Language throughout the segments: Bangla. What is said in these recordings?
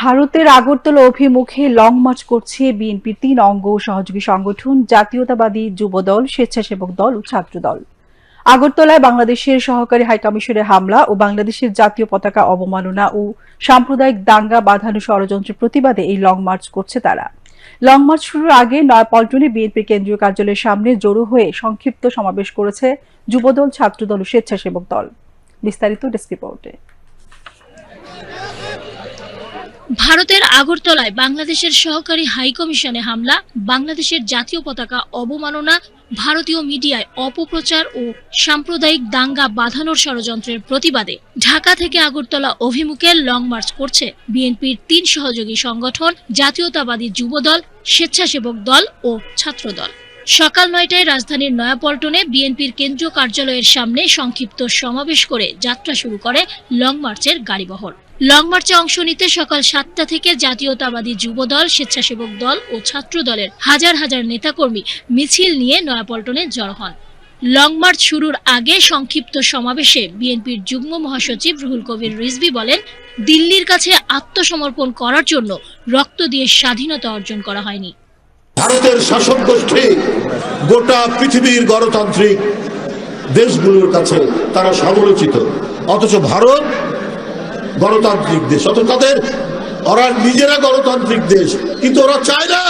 ভারতের আগরতলা অভিমুখে লং মার্চ করছে বিএনপির তিন অঙ্গ সহযোগী সংগঠন, জাতীয়তাবাদী যুবদল, স্বেচ্ছাসেবক দল ও ছাত্রদল। আগরতলায় বাংলাদেশের সহকারী হাইকমিশনের হামলা ও বাংলাদেশের জাতীয় পতাকা অবমাননা ও সাম্প্রদায়িক দাঙ্গা বাঁধানো ষড়যন্ত্রের প্রতিবাদে এই লং মার্চ করছে তারা। লং মার্চ শুরুর আগে নয়াপল্টনে বিএনপি কেন্দ্রীয় কার্যালয়ের সামনে জড়ো হয়ে সংক্ষিপ্ত সমাবেশ করেছে যুবদল, ছাত্রদল ও স্বেচ্ছাসেবক দল। বিস্তারিত ডেস্ক রিপোর্টে। ভারতের আগরতলায় বাংলাদেশের সহকারী হাইকমিশনে হামলা, বাংলাদেশের জাতীয় পতাকা অবমাননা, ভারতীয় মিডিয়ায় অপপ্রচার ও সাম্প্রদায়িক দাঙ্গা বাঁধানোর ষড়যন্ত্রের প্রতিবাদে ঢাকা থেকে আগরতলা অভিমুখে লং মার্চ করছে বিএনপির তিন সহযোগী সংগঠন, জাতীয়তাবাদী যুবদল, স্বেচ্ছাসেবক দল ও ছাত্রদল। সকাল নয়টায় রাজধানীর নয়াপল্টনে বিএনপির কেন্দ্রীয় কার্যালয়ের সামনে সংক্ষিপ্ত সমাবেশ করে যাত্রা শুরু করে লং মার্চের গাড়িবহর। লং মার্চে অংশ নিতে সকাল সাতটা থেকে জাতীয়তাবাদী যুবদল, স্বেচ্ছাসেবক দল ও ছাত্র দলের হাজার হাজার নেতাকর্মী মিছিল নিয়ে নয়াপল্টনে জড়ো হন। লং মার্চ শুরুর আগে সংক্ষিপ্ত সমাবেশে বিএনপির যুগ্ম মহাসচিব রুহুল কবির রিজভি বলেন, দিল্লির কাছে আত্মসমর্পণ করার জন্য রক্ত দিয়ে স্বাধীনতা অর্জন করা হয়নি। ভারতের শাসক গোষ্ঠী গোটা পৃথিবীর গণতান্ত্রিক দেশগুলোর কাছে তারা সমালোচিত। অথচ ভারত গণতান্ত্রিক দেশ। অথচ তাদের, ওরা নিজেরা গণতান্ত্রিক দেশ, কিন্তু ওরা চায় না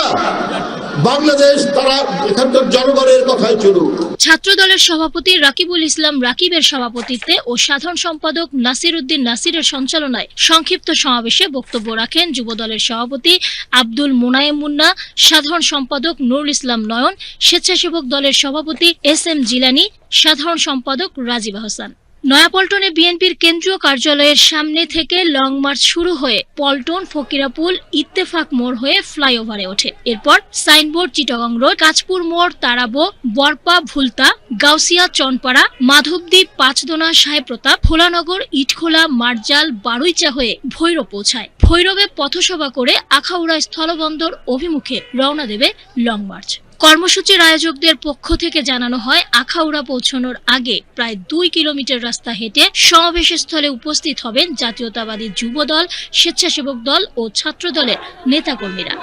বাংলাদেশ তারা এখানকার জনগণের কথাই চলুক। ছাত্র দলের সভাপতি রাকিবুল ইসলাম রাকিবের সভাপতিত্বে ও সাধারণ সম্পাদক নাসির উদ্দিন নাসিরের সঞ্চালনায় সংক্ষিপ্ত সমাবেশে বক্তব্য রাখেন যুবদলের সভাপতি আব্দুল মোনায়েম মুন্না, সাধারণ সম্পাদক নুরুল ইসলাম নয়ন, স্বেচ্ছাসেবক দলের সভাপতি এস এম জিলানি, সাধারণ সম্পাদক রাজীব হাসান নয়াপল্টনে বিএনপির কেন্দ্রীয় কার্যালয়ের সামনে থেকে লং মার্চ শুরু হয়ে পল্টন, ফকিরাপুল, ইত্তেফাক মোড় হয়ে ফ্লাইওভারে ওঠে। এরপর সাইনবোর্ড, চিটাগং রোড, কাঁচপুর মোড়, তারাবো, বরপা, ভুলতা, গাউসিয়া, চনপাড়া মাধবদ্বীপ পাঁচদোনা সাহেবপ্রতাপ ভোলানগর, ইটখোলা, মার্জাল, বারুইচা হয়ে ভৈরব পৌঁছায়। ভৈরবে পথসভা করে আখাউড়া স্থলবন্দর অভিমুখে রওনা দেবে লং মার্চ। কর্মসূচির আয়োজকদের পক্ষ থেকে জানানো হয়, আখাউড়া পৌঁছানোর আগে প্রায় দুই কিলোমিটার রাস্তা হেঁটে সমাবেশস্থলে উপস্থিত হবেন জাতীয়তাবাদী যুব দল স্বেচ্ছাসেবক দল ও ছাত্র দলের নেতাকর্মীরা।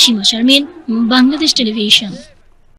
সীমা শারমিন, বাংলাদেশ টেলিভিশন।